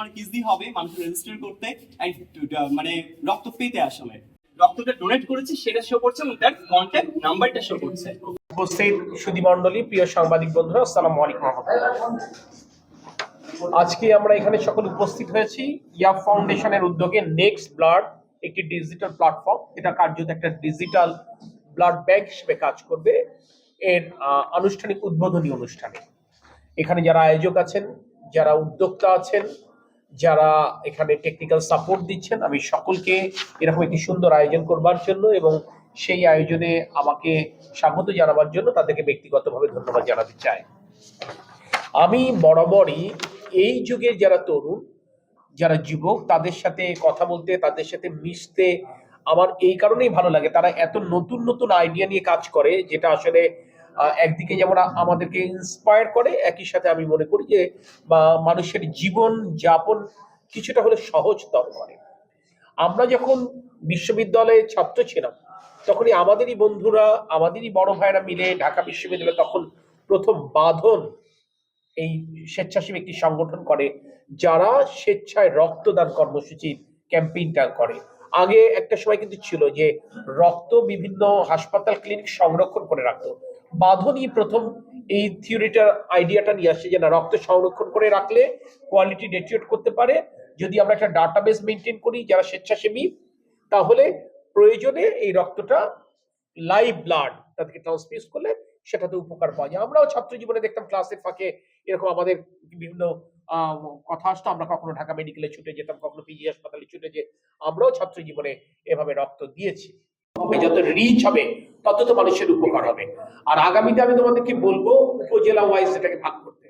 অনেক ইজি হবে মানুষ রেজিস্টার করতে মানে রক্ত পেতে আসলে রক্তটা ডোনেট করেছে, সেটা শো করছে এবং তার কন্ট্যাক্ট নাম্বারটা শো করছে। উপস্থিত সুধী মণ্ডলী, প্রিয় সাংবাদিক বন্ধুরা, আসসালামু আলাইকুম আজকে আমরা এখানে সকল উপস্থিত হয়েছি। ইয়া ফাউন্ডেশনের উদ্যোগে নেক্সট ব্লাড একটি ডিজিটাল প্ল্যাটফর্ম এটা কার্যত একটা ডিজিটাল ব্লাড ব্যাংক হিসেবে কাজ করবে। এর আনুষ্ঠানিক উদ্বোধনী অনুষ্ঠানে। এখানে যারা আয়োজক আছেন, যারা উদ্যোক্তা আছেন যারা এখানে টেকনিক্যাল সাপোর্ট দিচ্ছেন, আমি সকলকে এরকম একটি সুন্দর আয়োজন করবার জন্য এবং সেই আয়োজনে আমাকে স্বাগত জানাবার জন্য তাদেরকে ব্যক্তিগতভাবে ধন্যবাদ জানাতে চাই। আমি বরাবরই এই যুগের যারা তরুণ, যারা যুবক, তাদের সাথে কথা বলতে, তাদের সাথে মিশতে আমার এই কারণেই ভালো লাগে। তারা এত নতুন নতুন আইডিয়া নিয়ে কাজ করে, যেটা আসলে একদিকে যেমন আমাদেরকে ইন্সপায়ার করে, একই সাথে আমি মনে করি যে মানুষের জীবন যাপন কিছুটা হলে সহজতর করে। আমরা যখন বিশ্ববিদ্যালয়ে ছাত্র ছিলাম, তখনই আমাদেরই বন্ধুরা, আমাদেরই বড় ভাইরা মিলে ঢাকা বিশ্ববিদ্যালয়ে তখন প্রথম বাঁধন এই স্বেচ্ছাসেবী একটি সংগঠন করে, যারা স্বেচ্ছায় রক্তদান কর্মসূচির ক্যাম্পেইনটা করে। আগে একটা সময় কিন্তু ছিল যে, রক্ত বিভিন্ন হাসপাতাল, ক্লিনিক সংরক্ষণ করে রাখতো। বাঁধনই প্রথম এই থিওরিটার আইডিয়াটা নিয়ে আসছে যে না, রক্ত সংরক্ষণ করে রাখলে কোয়ালিটি ডেটিয়েট করতে পারে। যদি আমরা একটা ডাটাবেস মেনটেন করি, যারা স্বেচ্ছাসেবী, তাহলে প্রয়োজনে এই রক্তটা লাইভ ব্লাড তাদেরকে ট্রান্সফিউজ করলে সেটাতে উপকার পাওয়া যায়। আমরাও ছাত্র জীবনে দেখতাম ক্লাসের ফাঁকে এরকম আমাদের বিভিন্ন কথা আসতো। আমরা কখনো ঢাকা মেডিকেলে ছুটে যেতাম, কখনো পিজি হাসপাতালে ছুটে যে আমরাও ছাত্র জীবনে এভাবে রক্ত দিয়েছি। হবে, যত রিচ হবে, তত তো মানুষের উপকার হবে। আর আগামীতে আমি তোমাদেরকে বলব, উপজেলা ওয়াইজ এটাকে ভাগ করতে।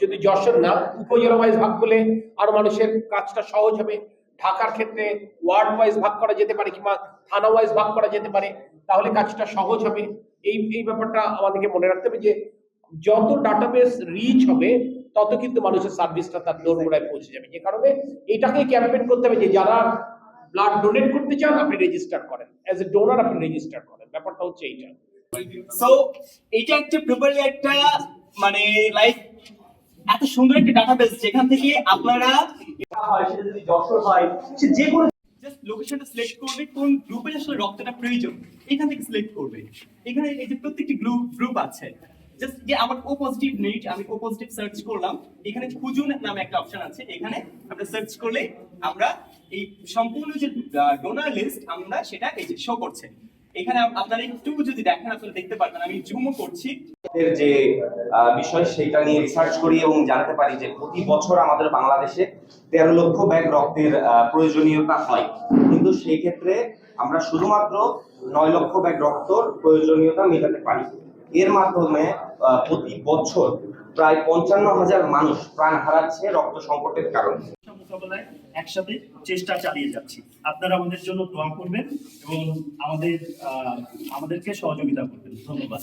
যদি যশোর না, উপজেলা ওয়াইজ ভাগ করলে আর মানুষের কাজটা সহজ হবে। ঢাকার ক্ষেত্রে ওয়ার্ড ওয়াইজ ভাগ করা যেতে পারে কিংবা থানা ওয়াইজ ভাগ করা যেতে পারে, তাহলে কাজটা সহজ হবে। এই এই ব্যাপারটা আমাদেরকে মনে রাখতে হবে যে, যত ডাটাবেস রিচ হবে, তত কিন্তু মানুষের সার্ভিসটা তার দোরগোড়ায় পৌঁছে যাবে। যে কারণে এটাকে ক্যাম্পেন করতে হবে যে, যারা ব্লাড ডোনেট করতে চান, আপনি রেজিস্টার করেন। অ্যাজ এ ডোনার আপনি রেজিস্টার করেন। ব্যাপারটা হচ্ছে এইটা। সো এটা একটা প্রপারলি একটা মানে লাইক এত সুন্দর একটা ডাটাবেস যেখান থেকে আপনারা যে কোনো জাস্ট লোকেশনটা সিলেক্ট করবে, কোন গ্রুপে আসলে রক্তটা প্রয়োজন, এখান থেকে সিলেক্ট করবে। এখানে এই যে প্রত্যেকটি গ্রুপ গ্রুপ আছে। জাস্ট যে আমার ও পজিটিভ আমি ও পজিটিভ সার্চ করলাম, এখানে খুঁজুন নামে একটা অপশন আছে, এখানে আমরা সার্চ করলে আমরা এই সম্পূর্ণ যে ডোনার লিস্ট আমরা সেটা এই যে শো করছে। এখানে আপনারা একটু যদি দেখেন, আপনারা দেখতে পারবেন, আমি জুমও করছি। এর যে বিষয় সেটা নিয়ে রিসার্চ করি এবং জানতে পারি যে প্রতি বছর আমাদের বাংলাদেশে তেরো লক্ষ ব্যাগ রক্তের প্রয়োজনীয়তা হয়। কিন্তু সেই ক্ষেত্রে আমরা শুধুমাত্র নয় লক্ষ ব্যাগ রক্তর প্রয়োজনীয়তা মেটাতে পারি। এর মাধ্যমে প্রতি বছর প্রায় পঞ্চান্ন হাজার মানুষ প্রাণ হারাচ্ছে রক্ত সংকটের কারণে। একসাথে চেষ্টা চালিয়ে যাচ্ছি। আপনারা আমাদের জন্য দোয়া করবেন এবং আমাদের আমাদেরকে সহযোগিতা করবেন। ধন্যবাদ।